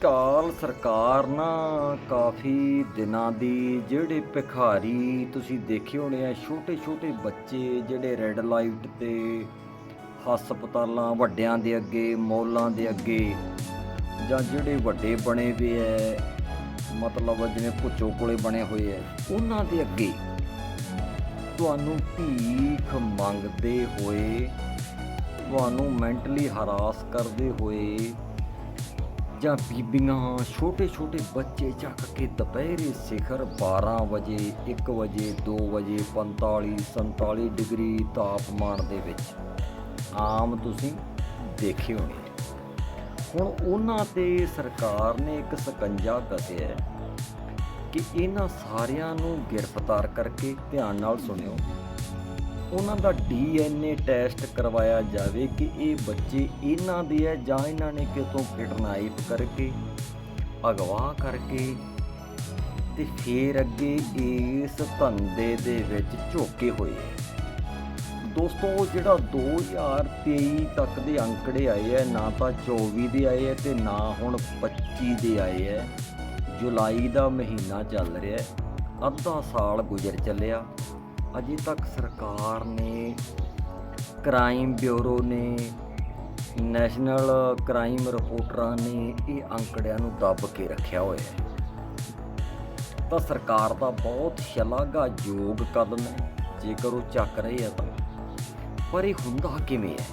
ਅਕਾਲ ਸਰਕਾਰ ਨਾ, ਕਾਫੀ ਦਿਨਾਂ ਦੀ ਜਿਹੜੇ ਭਿਖਾਰੀ ਤੁਸੀਂ ਦੇਖੇ ਹੋਣੇ ਆ ਛੋਟੇ ਛੋਟੇ ਬੱਚੇ ਜਿਹੜੇ ਰੈੱਡ ਲਾਈਟ ਤੇ ਹਸਪਤਾਲਾਂ, ਵੱਡਿਆਂ ਦੇ ਅੱਗੇ, ਮੌਲਾਂ ਦੇ ਅੱਗੇ ਜਾਂ ਜਿਹੜੇ ਵੱਡੇ ਬਣੇ ਵੇ ਐ ਮਤਲਬ ਜਿਵੇਂ ਪੁੱਚੋ ਕੋਲੇ ਬਣੇ ਹੋਏ ਐ ਉਹਨਾਂ ਦੇ ਅੱਗੇ ਤੁਹਾਨੂੰ ਭੀਖ ਮੰਗਦੇ ਹੋਏ, ਤੁਹਾਨੂੰ ਮੈਂਟਲੀ ਹਰਾਸ ਕਰਦੇ ਹੋਏ ਜਾਂ ਬੀਬੀਆਂ ਛੋਟੇ ਛੋਟੇ ਬੱਚੇ ਚੱਕ ਕੇ ਦੁਪਹਿਰੇ ਸਿਖਰ 12 ਵਜੇ 1 ਵਜੇ 2 ਵਜੇ 45 47 ਡਿਗਰੀ ਤਾਪਮਾਨ ਦੇ ਵਿੱਚ। ਆਮ ਤੁਸੀਂ ਦੇਖੇ ਹੋਣੇ। ਹੁਣ ਉਹਨਾਂ ਤੇ ਸਰਕਾਰ ਨੇ ਇੱਕ ਸਕੰਜਾ ਕਸਿਆ ਹੈ ਕਿ ਇਹਨਾਂ ਸਾਰਿਆਂ ਨੂੰ ਗ੍ਰਿਫਤਾਰ ਕਰਕੇ ਧਿਆਨ ਨਾਲ ਸੁਣਿਓ। ਉਹਨਾਂ ਦਾ ਡੀਐਨਏ ਟੈਸਟ ਕਰਵਾਇਆ ਜਾਵੇ ਕਿ ਇਹ ਬੱਚੇ ਇਹਨਾਂ ਦੇ ਹੈ ਜਾਂ ਇਹਨਾਂ ਨੇ ਕਿਤੋਂ ਕਿਡਨੈਪ ਕਰਕੇ, ਅਗਵਾ ਕਰਕੇ ਤੇ ਫੇਰ ਅੱਗੇ ਇਸ ਧੰਦੇ ਦੇ ਵਿੱਚ ਝੋਕੇ ਹੋਏ ਹੈ ਦੋਸਤੋ, ਉਹ ਜਿਹੜਾ 2023 ਤੱਕ ਦੇ ਅੰਕੜੇ ਆਏ ਹੈ ਨਾ ਤਾਂ 24 ਦੇ ਆਏ ਹੈ ਤੇ ਨਾ ਹੁਣ 25 ਦੇ ਆਏ ਹੈ ਜੁਲਾਈ ਦਾ ਮਹੀਨਾ ਚੱਲ ਰਿਹਾ, ਅੱਧਾ ਸਾਲ ਗੁਜ਼ਰ ਚੱਲਿਆ। ਅਜੇ ਤੱਕ ਸਰਕਾਰ ਨੇ ਕ੍ਰਾਈਮ ਬਿਊਰੋ ਨੇ ਨੈਸ਼ਨਲ ਕ੍ਰਾਈਮ ਰਿਪੋਰਟਰਾਂ ਨੇ ਇਹ ਅੰਕੜਿਆਂ ਨੂੰ ਦੱਬ ਕੇ ਰੱਖਿਆ ਹੋਇਆ ਹੈ। ਤਾਂ ਸਰਕਾਰ ਦਾ ਬਹੁਤ ਸ਼ਲਾਘਾਯੋਗ ਕਦਮ ਹੈ, ਜੇਕਰ ਉਹ ਚੱਕ ਰਹੇ ਆ ਤਾਂ। ਪਰ ਇਹ ਹੁੰਦਾ ਕਿਵੇਂ ਹੈ?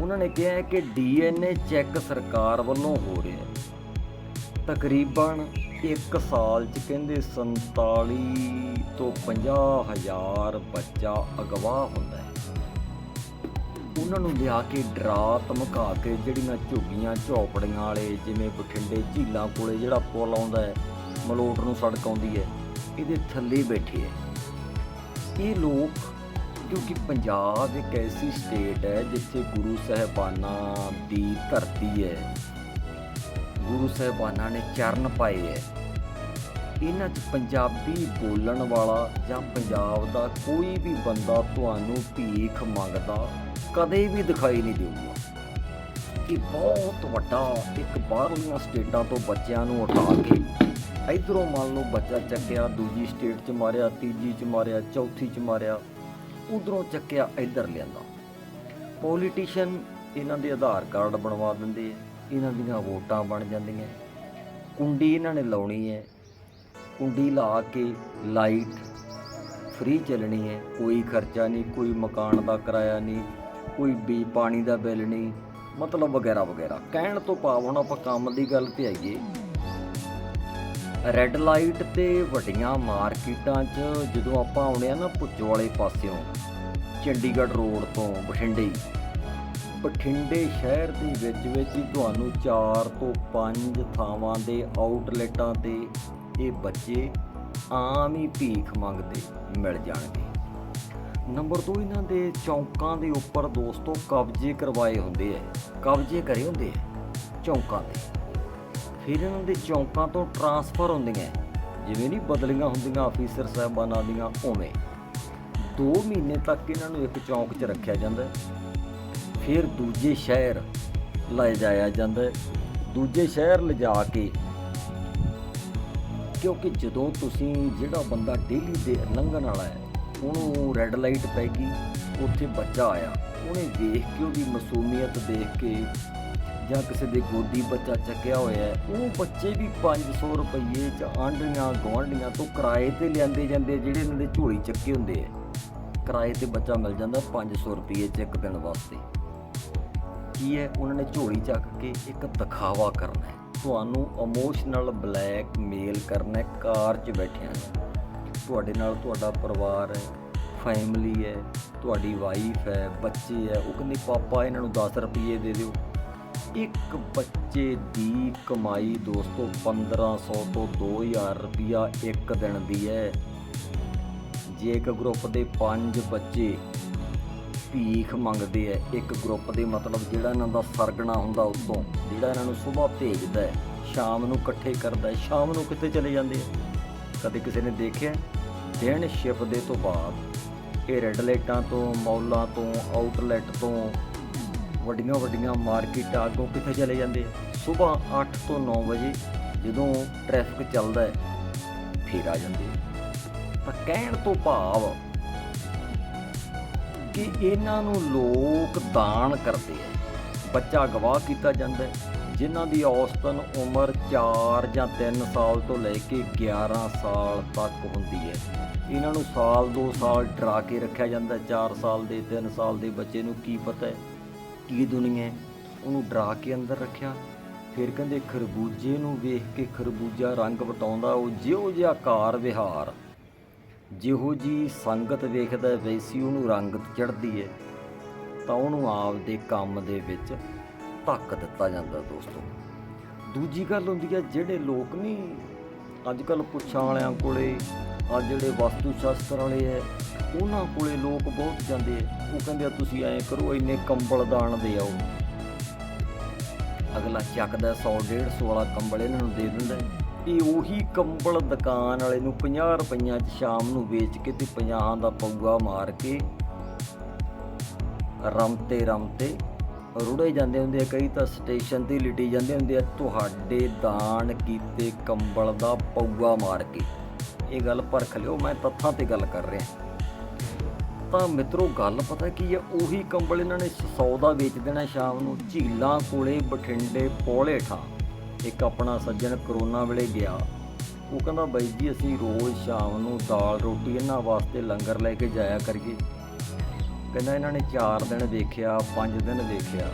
ਉਹਨਾਂ ਨੇ ਕਿਹਾ ਹੈ ਕਿ ਡੀਐਨਏ ਚੈੱਕ ਸਰਕਾਰ ਵੱਲੋਂ ਹੋ ਰਿਹਾ ਹੈ। ਤਕਰੀਬਨ ਇੱਕ ਸਾਲ ਚ ਕਹਿੰਦੇ 47 ਤੋਂ 50 ਹਜ਼ਾਰ ਬੱਚਾ ਅਗਵਾ ਹੁੰਦਾ ਹੈ। ਉਹਨਾਂ ਨੂੰ ਲਿਆ ਕੇ ਡਰਾ ਧਮਕਾ ਕੇ ਜਿਹੜੀਆਂ ਝੁੱਗੀਆਂ, ਝੌਪੜੀਆਂ ਵਾਲੇ ਜਿਵੇਂ ਬਠਿੰਡੇ ਝੀਲਾਂ ਕੋਲੇ ਜਿਹੜਾ ਪੁਲ ਆਉਂਦਾ ਹੈ, ਮਲੋਟ ਨੂੰ ਸੜਕ ਆਉਂਦੀ ਹੈ, ਇਹਦੇ ਥੱਲੇ ਬੈਠੇ ਹੈ। ਇਹ ਲੋਕ ਕਿਉਂਕਿ ਪੰਜਾਬ ਇੱਕ ਐਸੀ ਸਟੇਟ ਹੈ ਜਿੱਥੇ ਗੁਰੂ ਸਾਹਿਬਾਨਾਂ ਦੀ ਧਰਤੀ ਹੈ ਗੁਰੂ ਸਾਹਿਬਾਨਾਂ ਨੇ ਚਰਨ ਪਾਏ ਹੈ ਇਹਨਾਂ 'ਚ ਪੰਜਾਬੀ ਬੋਲਣ ਵਾਲਾ ਜਾਂ ਪੰਜਾਬ ਦਾ ਕੋਈ ਵੀ ਬੰਦਾ ਤੁਹਾਨੂੰ ਭੀਖ ਮੰਗਦਾ ਕਦੇ ਵੀ ਦਿਖਾਈ ਨਹੀਂ ਦੇਊਗਾ। ਇਹ ਬਹੁਤ ਵੱਡਾ ਇੱਕ ਬਾਹਰਲੀਆਂ ਸਟੇਟਾਂ ਤੋਂ ਬੱਚਿਆਂ ਨੂੰ ਉਠਾ ਕੇ ਇਧਰੋਂ ਮੰਨ ਲਓ ਬੱਚਾ ਚੱਕਿਆ, ਦੂਜੀ ਸਟੇਟ 'ਚ ਮਾਰਿਆ, ਤੀਜੀ 'ਚ ਮਾਰਿਆ, ਚੌਥੀ 'ਚ ਮਾਰਿਆ, ਉਧਰੋਂ ਚੱਕਿਆ, ਇੱਧਰ ਲਿਆਂਦਾ। ਪੋਲੀਟੀਸ਼ੀਅਨ ਇਹਨਾਂ ਦੇ ਆਧਾਰ ਕਾਰਡ ਬਣਵਾ ਦਿੰਦੇ ਆ ਇਹਨਾਂ ਦੀਆਂ ਵੋਟਾਂ ਬਣ ਜਾਂਦੀਆਂ। ਕੁੰਡੀ ਇਹਨਾਂ ਨੇ ਲਾਉਣੀ ਹੈ। ਕੁੰਡੀ ਲਾ ਕੇ ਲਾਈਟ ਫ੍ਰੀ ਚੱਲਣੀ ਹੈ। ਕੋਈ ਖਰਚਾ ਨਹੀਂ, ਕੋਈ ਮਕਾਨ ਦਾ ਕਿਰਾਇਆ ਨਹੀਂ, ਕੋਈ ਬੀ ਪਾਣੀ ਦਾ ਬਿੱਲ ਨਹੀਂ, ਮਤਲਬ ਵਗੈਰਾ ਵਗੈਰਾ। ਕਹਿਣ ਤੋਂ ਭਾਵ ਹੁਣ ਆਪਾਂ ਕੰਮ ਦੀ ਗੱਲ ਤੇ ਆਈਏ। ਰੈੱਡ ਲਾਈਟ ਤੇ ਵੱਡੀਆਂ ਮਾਰਕੀਟਾਂ 'ਚ ਜਦੋਂ ਆਪਾਂ ਆਉਂਦੇ ਆ ਨਾ ਭੁੱਚੋ ਵਾਲੇ ਪਾਸਿਓਂ, ਚੰਡੀਗੜ੍ਹ ਰੋਡ ਤੋਂ ਬਠਿੰਡੇ। ਬਠਿੰਡੇ ਸ਼ਹਿਰ ਦੇ ਵਿੱਚ ਵਿੱਚ ਹੀ ਤੁਹਾਨੂੰ 4 ਤੋਂ 5 ਥਾਵਾਂ ਦੇ ਆਊਟਲੈਟਾਂ ਤੇ ਇਹ ਬੱਚੇ ਆਮ ਹੀ ਭੀਖ ਮੰਗਦੇ ਮਿਲ ਜਾਣਗੇ। ਨੰਬਰ 2 ਇਹਨਾਂ ਦੇ ਚੌਂਕਾਂ ਦੇ ਉੱਪਰ ਦੋਸਤੋ ਕਬਜ਼ੇ ਕਰਵਾਏ ਹੁੰਦੇ ਐ ਕਬਜ਼ੇ ਕਰੇ ਹੁੰਦੇ ਐ ਚੌਂਕਾਂ 'ਤੇ। ਫਿਰ ਇਹਨਾਂ ਦੇ ਚੌਂਕਾਂ ਤੋਂ ਟਰਾਂਸਫਰ ਹੁੰਦੀਆਂ ਜਿਵੇਂ ਨਹੀਂ ਬਦਲੀਆਂ ਹੁੰਦੀਆਂ ਅਫੀਸਰ ਸਾਹਿਬਾਨਾਂ ਦੀਆਂ ਉਵੇਂ। 2 ਮਹੀਨੇ ਤੱਕ ਇਹਨਾਂ ਨੂੰ ਇੱਕ ਚੌਂਕ 'ਚ ਰੱਖਿਆ ਜਾਂਦਾ। ਹੈ ਫਿਰ ਦੂਜੇ ਸ਼ਹਿਰ ਲੈ ਜਾਇਆ ਜਾਂਦਾ ਹੈ। ਦੂਜੇ ਸ਼ਹਿਰ ਲਿਜਾ ਕੇ ਕਿਉਂਕਿ ਜਦੋਂ ਤੁਸੀਂ ਜਿਹੜਾ ਬੰਦਾ ਡੇਲੀ ਦੇ ਲੰਘਣ ਵਾਲਾ ਹੈ, ਉਹਨੂੰ ਰੈੱਡ ਲਾਈਟ ਪੈ ਗਈ, ਉੱਥੇ ਬੱਚਾ ਆਇਆ, ਉਹਨੇ ਦੇਖ ਕੇ ਉਹਦੀ ਮਾਸੂਮੀਅਤ ਦੇਖ ਕੇ ਜਾਂ ਕਿਸੇ ਦੇ ਗੋਦੀ ਬੱਚਾ ਚੱਕਿਆ ਹੋਇਆ ਉਹ ਬੱਚੇ ਵੀ 500 ਰੁਪਏ ਚ ਆਂਢੀਆਂ ਗੁਆਂਢੀਆਂ ਤੋਂ ਕਿਰਾਏ ਤੇ ਲਿਆਂਦੇ ਜਾਂਦੇ ਜਿਹੜੇ ਇਹਨਾਂ ਦੇ ਝੋਲੀ ਚੱਕੇ ਹੁੰਦੇ ਆ। ਕਿਰਾਏ ਤੇ ਬੱਚਾ ਮਿਲ ਜਾਂਦਾ 500 ਰੁਪਏ ਚ ਇੱਕ ਦਿਨ ਵਾਸਤੇ। ਕੀ ਹੈ? ਉਹਨਾਂ ਨੇ ਝੋਲੀ ਚੱਕ ਕੇ ਇੱਕ ਦਿਖਾਵਾ ਕਰਨਾ ਹੈ। ਤੁਹਾਨੂੰ ਇਮੋਸ਼ਨਲ ਬਲੈਕਮੇਲ ਕਰਨਾ ਹੈ, ਕਾਰ 'ਚ ਬੈਠਿਆਂ ਤੁਹਾਡੇ ਨਾਲ ਤੁਹਾਡਾ ਪਰਿਵਾਰ ਹੈ ਫੈਮਿਲੀ ਹੈ, ਤੁਹਾਡੀ ਵਾਈਫ ਹੈ, ਬੱਚੇ ਹੈ। ਉਹ ਕਹਿੰਦੇ, ਪਾਪਾ, ਇਹਨਾਂ ਨੂੰ 10 ਰੁਪਏ ਦੇ ਦਿਓ। ਇੱਕ ਬੱਚੇ ਦੀ ਕਮਾਈ ਦੋਸਤੋ 1500 ਤੋਂ 2000 ਰੁਪਿਆ ਇੱਕ ਦਿਨ ਦੀ ਹੈ। ਜੇ ਇੱਕ ਗਰੁੱਪ ਦੇ 5 ਬੱਚੇ ਭੀਖ ਮੰਗਦੇ ਐ ਇੱਕ ਗਰੁੱਪ ਦੇ ਮਤਲਬ ਜਿਹੜਾ ਇਹਨਾਂ ਦਾ ਸਰਗਣਾ ਹੁੰਦਾ ਉਤੋਂ, ਜਿਹੜਾ ਇਹਨਾਂ ਨੂੰ ਸਵੇਰ ਭੇਜਦਾ ਹੈ, ਸ਼ਾਮ ਨੂੰ ਇਕੱਠੇ ਕਰਦਾ ਹੈ, ਸ਼ਾਮ ਨੂੰ ਕਿੱਥੇ ਚਲੇ ਜਾਂਦੇ ਆ? ਕਦੇ ਕਿਸੇ ਨੇ ਦੇਖਿਆ? ਦਿਨ ਸ਼ਿਫਟ ਦੇ ਤੋਂ ਬਾਅਦ ਇਹ ਰੈੱਡ ਲਾਈਟਾਂ ਤੋਂ, ਮੌਲਾਂ ਤੋਂ ਆਊਟਲੈਟ ਤੋਂ ਵੱਡੀਆਂ ਵੱਡੀਆਂ ਮਾਰਕੀਟਾਂ ਅੱਗੋਂ ਕਿੱਥੇ ਚਲੇ ਜਾਂਦੇ ਆ? ਸਵੇਰ 8 ਤੋਂ 9 ਵਜੇ ਜਦੋਂ ਟ੍ਰੈਫਿਕ ਚੱਲਦਾ ਹੈ, ਫਿਰ ਆ ਜਾਂਦੇ ਤਾਂ ਕਹਿਣ ਤੋਂ ਭਾਵ ਕਿ ਇਹਨਾਂ ਨੂੰ ਲੋਕ ਦਾਨ ਕਰਦੇ ਆ। ਬੱਚਾ ਗਵਾਹ ਕੀਤਾ ਜਾਂਦਾ ਹੈ। ਜਿਨ੍ਹਾਂ ਦੀ ਔਸਤਨ ਉਮਰ 4 ਜਾਂ 3 ਸਾਲ ਤੋਂ ਲੈ ਕੇ 11 ਸਾਲ ਤੱਕ ਹੁੰਦੀ ਹੈ। ਇਹਨਾਂ ਨੂੰ ਸਾਲ 2 ਸਾਲ ਡਰਾ ਕੇ ਰੱਖਿਆ ਜਾਂਦਾ ਹੈ। 4 ਸਾਲ ਦੇ 3 ਸਾਲ ਦੇ ਬੱਚੇ ਨੂੰ ਕੀ ਪਤਾ ਹੈ? ਕੀ ਦੁਨੀਆ ਹੈ? ਉਹਨੂੰ ਡਰਾ ਕੇ ਅੰਦਰ ਰੱਖਿਆ। ਫਿਰ ਕਹਿੰਦੇ ਖਰਬੂਜੇ ਨੂੰ ਵੇਖ ਕੇ ਖਰਬੂਜਾ ਰੰਗ ਵਟਾਉਂਦਾ, ਉਹ ਜਿਉ ਜਿਹਾ ਆਕਾਰ ਵਿਹਾਰ ਜਿਹੋ ਜੀ ਸੰਗਤ ਵੇਖਦਾ ਵੈਸੀ ਉਹਨੂੰ ਰੰਗਤ ਚੜ੍ਹਦੀ ਹੈ ਤਾਂ ਉਹਨੂੰ ਆਪਦੇ ਕੰਮ ਦੇ ਵਿੱਚ ਧੱਕ ਦਿੱਤਾ ਜਾਂਦਾ ਦੋਸਤੋ। ਦੂਜੀ ਗੱਲ ਹੁੰਦੀ ਹੈ ਜਿਹੜੇ ਲੋਕ ਨਹੀਂ ਅੱਜ ਕੱਲ ਪੁੱਛਾਂ ਵਾਲਿਆਂ ਕੋਲੇ ਆ ਜਿਹੜੇ ਵਸਤੂ ਸ਼ਾਸਤਰ ਵਾਲੇ ਐ ਉਹਨਾਂ ਕੋਲੇ ਲੋਕ ਬਹੁਤ ਜਾਂਦੇ ਉਹ ਕਹਿੰਦੇ ਆ, ਤੁਸੀਂ ਐਂ ਕਰੋ, ਇੰਨੇ ਕੰਬਲ ਦਾਨ ਦੇ ਆਓ। ਅਗਲਾ ਚੱਕਦਾ 100 150 ਵਾਲਾ ਕੰਬਲ ਇਹਨਾਂ ਨੂੰ ਦੇ ਦਿੰਦਾ। ਇਹ ਉਹੀ ਕੰਬਲ ਦੁਕਾਨ ਵਾਲੇ ਨੂੰ 50 ਰੁਪਈਆਂ 'ਚ ਸ਼ਾਮ ਨੂੰ ਵੇਚ ਕੇ ਤੇ 50 ਦਾ ਪੌਗਾ ਮਾਰ ਕੇ ਰਮਤੇ ਰਮਤੇ ਰੁੜੇ ਜਾਂਦੇ ਹੁੰਦੇ ਆ, ਕਈ ਤਾਂ ਸਟੇਸ਼ਨ ਤੇ ਲਿਟੀ ਜਾਂਦੇ ਹੁੰਦੇ ਆ, ਤੁਹਾਡੇ ਦਾਨ ਕੀਤੇ ਕੰਬਲ ਦਾ ਪੌਗਾ ਮਾਰ ਕੇ। ਇਹ ਗੱਲ ਪਰਖ ਲਿਓ, ਮੈਂ ਤੱਥਾਂ ਤੇ ਗੱਲ ਕਰ ਰਿਹਾ। ਤਾਂ ਮਿੱਤਰੋ, ਗੱਲ ਪਤਾ ਕੀ ਹੈ ਉਹੀ ਕੰਬਲ ਇਹਨਾਂ ਨੇ 100 ਦਾ ਵੇਚ ਦੇਣਾ ਸ਼ਾਮ ਨੂੰ, ਝੀਲਾਂ ਕੋਲੇ, ਬਠਿੰਡੇ, ਪੋਲੇ ਠਾਂ ਇੱਕ ਆਪਣਾ ਸੱਜਣ ਕਰੋਨਾ ਵੇਲੇ ਗਿਆ। ਉਹ ਕਹਿੰਦਾ, ਬਾਈ ਜੀ, ਅਸੀਂ ਰੋਜ਼ ਸ਼ਾਮ ਨੂੰ ਦਾਲ, ਰੋਟੀ ਇਹਨਾਂ ਵਾਸਤੇ ਲੰਗਰ ਲੈ ਕੇ ਜਾਇਆ ਕਰੀਏ। ਕਹਿੰਦਾ, ਇਹਨਾਂ ਨੇ 4 ਦਿਨ ਦੇਖਿਆ 5 ਦਿਨ ਦੇਖਿਆ।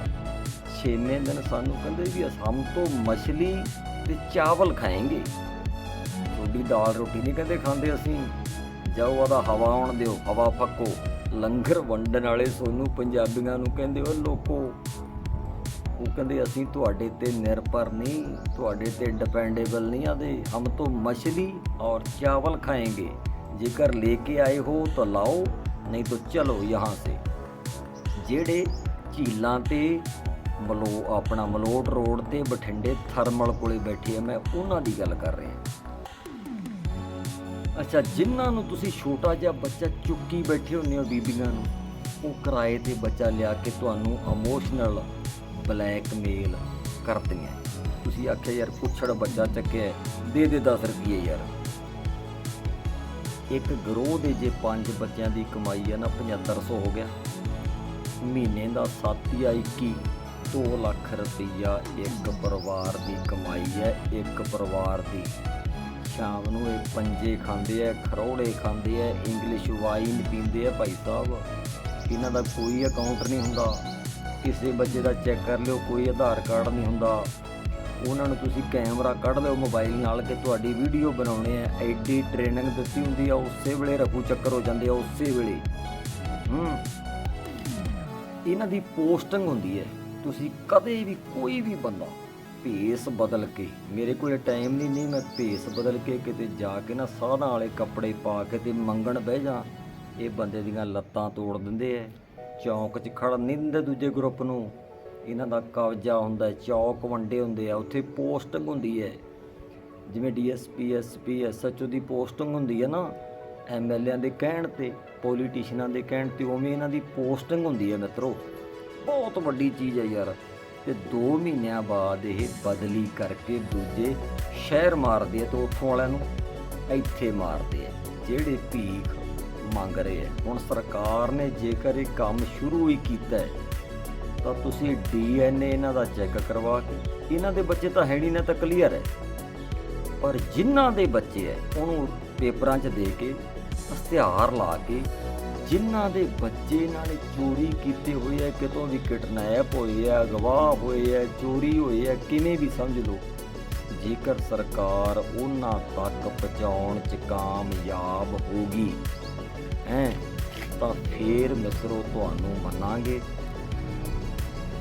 6ਵੇਂ ਦਿਨ ਸਾਨੂੰ ਕਹਿੰਦੇ ਵੀ ਹਮ ਤੋਂ ਮਛਲੀ ਤੇ ਚਾਵਲ ਖਾਏਂਗੇ। ਤੁਹਾਡੀ ਦਾਲ, ਰੋਟੀ ਨਹੀਂ ਕਹਿੰਦੇ ਖਾਂਦੇ ਅਸੀਂ। ਜਾਓ ਉਹਦਾ ਹਵਾ ਆਉਣ ਦਿਓ, ਹਵਾ ਫੱਕੋ। ਲੰਗਰ ਵੰਡਣ ਵਾਲੇ ਸੋਨੂੰ ਪੰਜਾਬੀਆਂ ਨੂੰ ਕਹਿੰਦੇ ਉਹ ਲੋਕੋ ਉਹ ਕਹਿੰਦੇ, ਅਸੀਂ ਤੁਹਾਡੇ ਤੇ ਨਿਰਭਰ ਨਹੀਂ, ਤੁਹਾਡੇ ਤੇ ਡਿਪੈਂਡੇਬਲ ਨਹੀਂ ਆਦੇ ਹਮ ਤੋਂ ਮਛਲੀ ਔਰ ਚਾਵਲ ਖਾਏਗੇ। ਜੇਕਰ ਲੈ ਕੇ ਆਏ ਹੋ ਤਾਂ ਲਾਓ, ਨਹੀਂ ਤਾਂ ਚਲੋ ਯਹਾਂ ਸੇ। ਜਿਹੜੇ ਝੀਲਾਂ ਤੇ ਮਲੋ, ਆਪਣਾ ਮਲੋਟ ਰੋਡ ਤੇ ਬਠਿੰਡੇ ਥਰਮਲ ਕੋਲੇ ਬੈਠੇ ਆ, ਮੈਂ ਉਹਨਾਂ ਦੀ ਗੱਲ ਕਰ ਰਿਹਾ। ਅੱਛਾ, ਜਿਨ੍ਹਾਂ ਨੂੰ ਤੁਸੀਂ ਛੋਟਾ ਜਿਹਾ ਬੱਚਾ ਚੁੱਕੀ ਬੈਠੇ ਹੁੰਦੇ ਹੋ ਬੀਬੀਆਂ ਨੂੰ, ਉਹ ਕਿਰਾਏ ਤੇ ਬੱਚਾ ਲਿਆ ਕੇ ਤੁਹਾਨੂੰ ਇਮੋਸ਼ਨਲ ਬਲੈਕਮੇਲ ਕਰਦੀਆਂ। ਤੁਸੀਂ ਆਖਿਆ, ਯਾਰ, ਪੁੱਛੜ ਬੱਚਾ ਚੱਕਿਆ ਦੇ ਦੇ 10 ਰੁਪਏ ਯਾਰ। ਇੱਕ ਗਰੋਹ ਦੇ ਜੇ ਪੰਜ ਬੱਚਿਆਂ ਦੀ ਕਮਾਈ ਹੈ ਨਾ 7500 ਹੋ ਗਿਆ। ਮਹੀਨੇ ਦਾ 7 ਜਾਂ 21 2 ਲੱਖ ਰੁਪਈਆ ਇੱਕ ਪਰਿਵਾਰ ਦੀ ਕਮਾਈ ਹੈ, ਇੱਕ ਪਰਿਵਾਰ ਦੀ। ਸ਼ਾਮ ਨੂੰ ਇਹ ਪੰਜੇ ਖਾਂਦੇ ਐ ਖਰੋੜੇ ਖਾਂਦੇ ਐ ਇੰਗਲਿਸ਼ ਵਾਈਨ ਪੀਂਦੇ ਐ ਭਾਈ ਸਾਹਿਬ। ਇਹਨਾਂ ਦਾ ਕੋਈ ਅਕਾਊਂਟ ਨਹੀਂ ਹੁੰਦਾ। ਕਿਸੇ ਬੱਚੇ ਦਾ ਚੈੱਕ ਕਰ ਲਿਓ, ਕੋਈ ਆਧਾਰ ਕਾਰਡ ਨਹੀਂ ਹੁੰਦਾ। ਉਹਨਾਂ ਨੂੰ ਤੁਸੀਂ ਕੈਮਰਾ ਕੱਢ ਲਿਓ ਮੋਬਾਈਲ ਨਾਲ ਕਿ ਤੁਹਾਡੀ ਵੀਡੀਓ ਬਣਾਉਣੀ ਹੈ। ਐਡੀ ਟ੍ਰੇਨਿੰਗ ਦਿੱਤੀ ਹੁੰਦੀ ਆ, ਉਸੇ ਵੇਲੇ ਰਫੂ ਚੱਕਰ ਹੋ ਜਾਂਦੇ ਆ, ਉਸੇ ਵੇਲੇ। ਹੂੰ। ਇਹਨਾਂ ਦੀ ਪੋਸਟਿੰਗ ਹੁੰਦੀ ਹੈ, ਤੁਸੀਂ ਕਦੇ ਵੀ ਕੋਈ ਵੀ ਬੰਦਾ ਭੇਸ ਬਦਲ ਕੇ, ਮੇਰੇ ਕੋਲ ਟਾਈਮ ਨਹੀਂ ਨਹੀਂ ਮੈਂ ਭੇਸ ਬਦਲ ਕੇ ਕਿਤੇ ਜਾ ਕੇ ਨਾ ਸਾਧਾਂ ਵਾਲੇ ਕੱਪੜੇ ਪਾ ਕੇ ਤੇ ਮੰਗਣ ਬਹਿ ਜਾ, ਇਹ ਬੰਦੇ ਦੀਆਂ ਲੱਤਾਂ ਤੋੜ ਦਿੰਦੇ ਐ ਚੌਂਕ 'ਚ ਖੜਨ ਨਹੀਂ ਦਿੰਦੇ ਦੂਜੇ ਗਰੁੱਪ ਨੂੰ। ਇਹਨਾਂ ਦਾ ਕਬਜ਼ਾ ਹੁੰਦਾ ਹੈ, ਚੌਕ ਵੰਡੇ ਹੁੰਦੇ ਆ ਉੱਥੇ ਪੋਸਟਿੰਗ ਹੁੰਦੀ ਹੈ। ਜਿਵੇਂ ਡੀਐਸਪੀ ਐਸਪੀ ਐਸਐਚਓ ਦੀ ਪੋਸਟਿੰਗ ਹੁੰਦੀ ਹੈ ਨਾ ਐਮਐਲਏਆਂ ਦੇ ਕਹਿਣ ਤੇ ਪੋਲੀਟੀਸ਼ੀਅਨਾਂ ਦੇ ਕਹਿਣ ਤੇ ਉਵੇਂ ਇਹਨਾਂ ਦੀ ਪੋਸਟਿੰਗ ਹੁੰਦੀ ਹੈ ਮਿੱਤਰੋ। ਬਹੁਤ ਵੱਡੀ ਚੀਜ਼ ਹੈ ਯਾਰ। ਤੇ 2 ਮਹੀਨਿਆਂ ਬਾਅਦ ਇਹ ਬਦਲੀ ਕਰਕੇ ਦੂਜੇ ਸ਼ਹਿਰ ਮਾਰਦੇ ਆ ਤੇ ਉੱਥੋਂ ਵਾਲਿਆਂ ਨੂੰ ਇੱਥੇ ਮਾਰਦੇ ਆ ਜਿਹੜੇ ਭੀਖ ਮੰਗ ਰਹੇ ਹੈ। ਹੁਣ ਸਰਕਾਰ ਨੇ ਜੇਕਰ ਇਹ ਕੰਮ ਸ਼ੁਰੂ ਹੀ ਕੀਤਾ ਹੈ, ਤਾਂ ਤੁਸੀਂ ਡੀਐਨਏ ਇਹਨਾਂ ਦਾ ਚੈੱਕ ਕਰਵਾ ਕੇ, ਇਹਨਾਂ ਦੇ ਬੱਚੇ ਤਾਂ ਹੈ ਨਹੀਂ ਨਾ ਤਾਂ ਕਲੀਅਰ ਹੈ। ਪਰ ਜਿਨ੍ਹਾਂ ਦੇ ਬੱਚੇ ਹੈ, ਉਹਨੂੰ ਪੇਪਰਾਂ 'ਚ ਦੇ ਕੇ, ਇਸ਼ਤਿਹਾਰ ਲਾ ਕੇ, ਜਿਨ੍ਹਾਂ ਦੇ ਬੱਚੇ ਇਹਨਾਂ ਨੇ ਚੋਰੀ ਕੀਤੇ ਹੋਏ ਐ ਕਿਤੋਂ ਵੀ ਕਿਡਨੈਪ ਹੋਏ ਐ ਅਗਵਾ ਹੋਏ ਐ ਚੋਰੀ ਹੋਏ ਐ ਕਿਵੇਂ ਵੀ ਸਮਝ ਲਓ, ਜੇਕਰ ਸਰਕਾਰ ਉਹਨਾਂ ਤੱਕ ਪਹੁੰਚਾਉਣ 'ਚ ਕਾਮਯਾਬ ਹੋਗੀ ਹੈ, ਤਾਂ ਫੇਰ ਮਿੱਤਰੋ ਤੁਹਾਨੂੰ ਮੰਨਾਂਗੇ।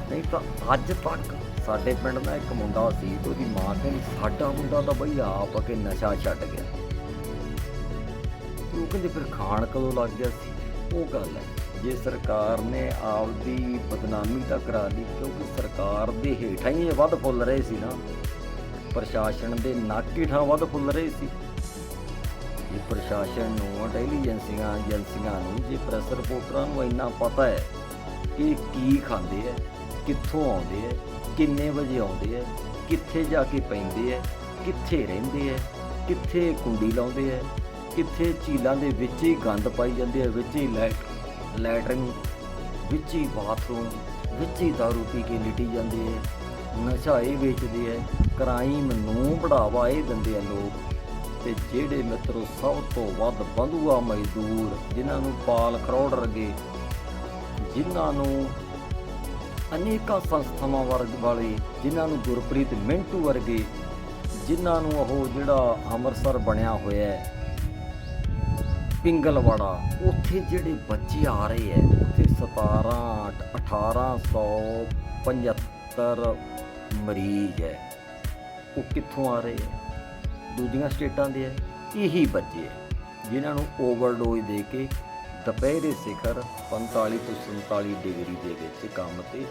ਨਹੀਂ ਤਾਂ ਅੱਜ ਤੱਕ ਸਾਡੇ ਪਿੰਡ ਦਾ ਇੱਕ ਮੁੰਡਾ ਸੀ ਤੇ ਉਹਦੀ ਮਾਂ ਕਹਿੰਦੀ ਸਾਡਾ ਮੁੰਡਾ ਤਾਂ ਬਈ ਆਪ ਕੇ ਨਸ਼ਾ ਛੱਡ ਗਿਆ। ਤੇ ਉਹ ਕਹਿੰਦੇ ਫਿਰ ਖਾਣ ਕਦੋਂ ਲੱਗ ਗਿਆ ਸੀ? ਉਹ ਗੱਲ ਹੈ, ਜੇ ਸਰਕਾਰ ਨੇ ਆਪਦੀ ਬਦਨਾਮੀ ਤਾਂ ਕਰਾ ਲਈ, ਕਿਉਂਕਿ ਸਰਕਾਰ ਦੇ ਹੇਠਾਂ ਹੀ ਇਹ ਵੱਧ ਫੁੱਲ ਰਹੇ ਸੀ ਨਾ। ਪ੍ਰਸ਼ਾਸਨ ਦੇ ਨੱਕ ਹੇਠਾਂ ਵੱਧ ਫੁੱਲ ਰਹੇ ਸੀ। ਇਹ ਪ੍ਰਸ਼ਾਸਨ ਨੂੰ ਇੰਟੈਲੀਜੈਂਸੀਆਂ ਏਜੰਸੀਆਂ ਨੂੰ ਜੇ ਪ੍ਰੈਸ ਰਿਪੋਰਟਰਾਂ ਨੂੰ ਇੰਨਾ ਪਤਾ ਹੈ ਕਿ ਇਹ ਕੀ ਖਾਂਦੇ ਐ ਕਿੱਥੋਂ ਆਉਂਦੇ ਐ ਕਿੰਨੇ ਵਜੇ ਆਉਂਦੇ ਐ ਕਿੱਥੇ ਜਾ ਕੇ ਪੈਂਦੇ ਐ ਕਿੱਥੇ ਰਹਿੰਦੇ ਐ ਕਿੱਥੇ ਕੁੰਡੀ ਲਾਉਂਦੇ ਐ ਕਿੱਥੇ ਝੀਲਾਂ ਦੇ ਵਿੱਚ ਹੀ ਗੰਦ ਪਾਈ ਜਾਂਦੇ ਐ ਵਿੱਚ ਹੀ ਲੈਟ, ਲੈਟਰਿੰਗ, ਵਿੱਚ ਹੀ ਬਾਥਰੂਮ, ਵਿੱਚ ਹੀ ਦਾਰੂ ਪੀ ਕੇ ਲਿਟੀ ਜਾਂਦੇ ਐ ਨਸ਼ਾ ਇਹ ਵੇਚਦੇ ਐ ਕ੍ਰਾਈਮ ਨੂੰ ਬੜਾਵਾ ਇਹ ਦਿੰਦੇ ਆ ਲੋਕ। ਤੇ ਜਿਹੜੇ ਮਿੱਤਰੋ ਸਭ ਤੋਂ ਵੱਧ ਬੰਧੂਆ ਮਜ਼ਦੂਰ, ਜਿਨ੍ਹਾਂ ਨੂੰ ਪਾਲ ਖਰੋੜ ਰਗੇ, ਜਿਨ੍ਹਾਂ ਨੂੰ ਅਨੇਕਾਂ ਸੰਸਥਾਵਾਂ ਵਰਗ ਵਾਲੇ, ਜਿਨ੍ਹਾਂ ਨੂੰ ਗੁਰਪ੍ਰੀਤ ਮਿੰਟੂ ਵਰਗੇ, ਜਿਨ੍ਹਾਂ ਨੂੰ ਉਹ ਜਿਹੜਾ ਅੰਮ੍ਰਿਤਸਰ ਬਣਿਆ ਹੋਇਆ ਹੈ, ਪਿੰਗਲਵਾੜਾ, ਉੱਥੇ ਜਿਹੜੇ ਬੱਚੇ ਆ ਰਹੇ ਐ ਉੱਥੇ 17 1875 ਮਰੀਜ਼ ਹੈ। ਉਹ ਕਿੱਥੋਂ ਆ ਰਹੇ ਐ ਦੂਜੀਆਂ ਸਟੇਟਾਂ ਦੇ ਹੈ, ਇਹੀ ਬੱਚੇ ਐ ਜਿਨ੍ਹਾਂ ਨੂੰ ਓਵਰਡੋਜ਼ ਦੇ ਕੇ ਦੁਪਹਿਰੇ ਸਿਖਰ 45 ਤੋਂ 47 ਡਿਗਰੀ ਦੇ ਵਿੱਚ ਕੰਮ ਤੇ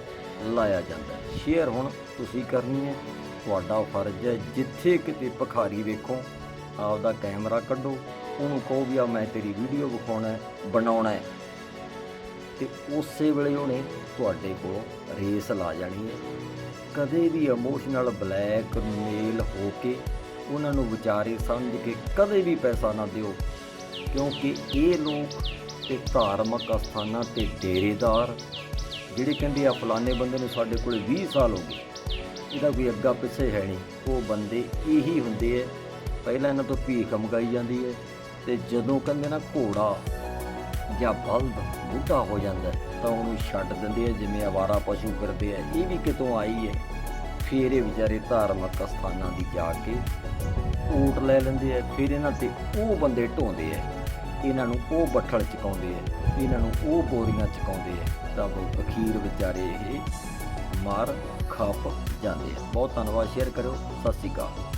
ਲਾਇਆ ਜਾਂਦਾ ਹੈ। ਸ਼ੇਅਰ ਹੁਣ ਤੁਸੀਂ ਕਰਨੀ ਹੈ, ਤੁਹਾਡਾ ਫਰਜ਼ ਹੈ, ਜਿੱਥੇ ਕਿਤੇ ਭਖਾਰੀ ਵੇਖੋ, ਆਪਦਾ ਕੈਮਰਾ ਕੱਢੋ, ਉਹਨੂੰ ਕਹੋ ਵੀ ਆ ਮੈਂ ਤੇਰੀ ਵੀਡੀਓ ਵਿਖਾਉਣਾ ਬਣਾਉਣਾ ਹੈ। ਤੇ ਉਸੇ ਵੇਲੇ ਉਹਨੇ ਤੁਹਾਡੇ ਕੋਲ ਰੇਸ ਲਾ ਜਾਣੀ ਹੈ। ਕਦੇ ਵੀ ਇਮੋਸ਼ਨਲ ਬਲੈਕਮੇਲ ਹੋ ਕੇ ਉਹਨਾਂ ਨੂੰ ਵਿਚਾਰੇ ਸਮਝ ਕੇ ਕਦੇ ਵੀ ਪੈਸਾ ਨਾ ਦਿਓ, ਕਿਉਂਕਿ ਇਹ ਲੋਕ ਤੇ ਧਾਰਮਿਕ ਅਸਥਾਨਾਂ ਤੇ ਡੇਰੇਦਾਰ, ਜਿਹੜੇ ਕਹਿੰਦੇ ਆ ਫਲਾਣੇ ਬੰਦੇ ਨੂੰ ਸਾਡੇ ਕੋਲ 20 ਸਾਲ ਹੋ ਗਏ, ਇਹਦਾ ਕੋਈ ਅੱਗਾ ਪਿੱਛੇ ਹੈ ਨਹੀਂ। ਉਹ ਬੰਦੇ ਇਹੀ ਹੁੰਦੇ ਐ ਪਹਿਲਾਂ ਇਹਨਾਂ ਤੋਂ ਭੀਖ ਮੰਗਾਈ ਜਾਂਦੀ ਹੈ ਤੇ ਜਦੋਂ ਕਹਿੰਦੇ ਨਾ ਘੋੜਾ ਜਾਂ ਬਲਦ ਬੁੱਢਾ ਹੋ ਜਾਂਦਾ ਤਾਂ ਉਹਨੂੰ ਛੱਡ ਦਿੰਦੇ ਆ, ਜਿਵੇਂ ਆਵਾਰਾ ਪਸ਼ੂ ਫਿਰਦੇ ਆ, ਇਹ ਵੀ ਕਿਤੋਂ ਆਈ ਹੈ। ਫਿਰ ਇਹ ਵਿਚਾਰੇ ਧਾਰਮਿਕ ਸਥਾਨਾਂ ਦੀ ਜਾ ਕੇ ਊਟ ਲੈ ਲੈਂਦੇ ਆ, ਫਿਰ ਇਹਨਾਂ ਤੇ ਉਹ ਬੰਦੇ ਢੋਂਦੇ ਆ। ਇਹਨਾਂ ਨੂੰ ਉਹ ਬੱਠਲ ਚਕਾਉਂਦੇ ਆ, ਇਹਨਾਂ ਨੂੰ ਉਹ ਬੋਰੀਆਂ ਚਕਾਉਂਦੇ ਆ। ਤਾਂ ਉਹ ਅਖੀਰ ਵਿਚਾਰੇ ਇਹ ਮਾਰ ਖਾਪ ਜਾਂਦੇ ਆ। ਬਹੁਤ ਧੰਨਵਾਦ, ਸ਼ੇਅਰ ਕਰਿਓ। ਸਤਿ ਸ਼੍ਰੀ ਅਕਾਲ।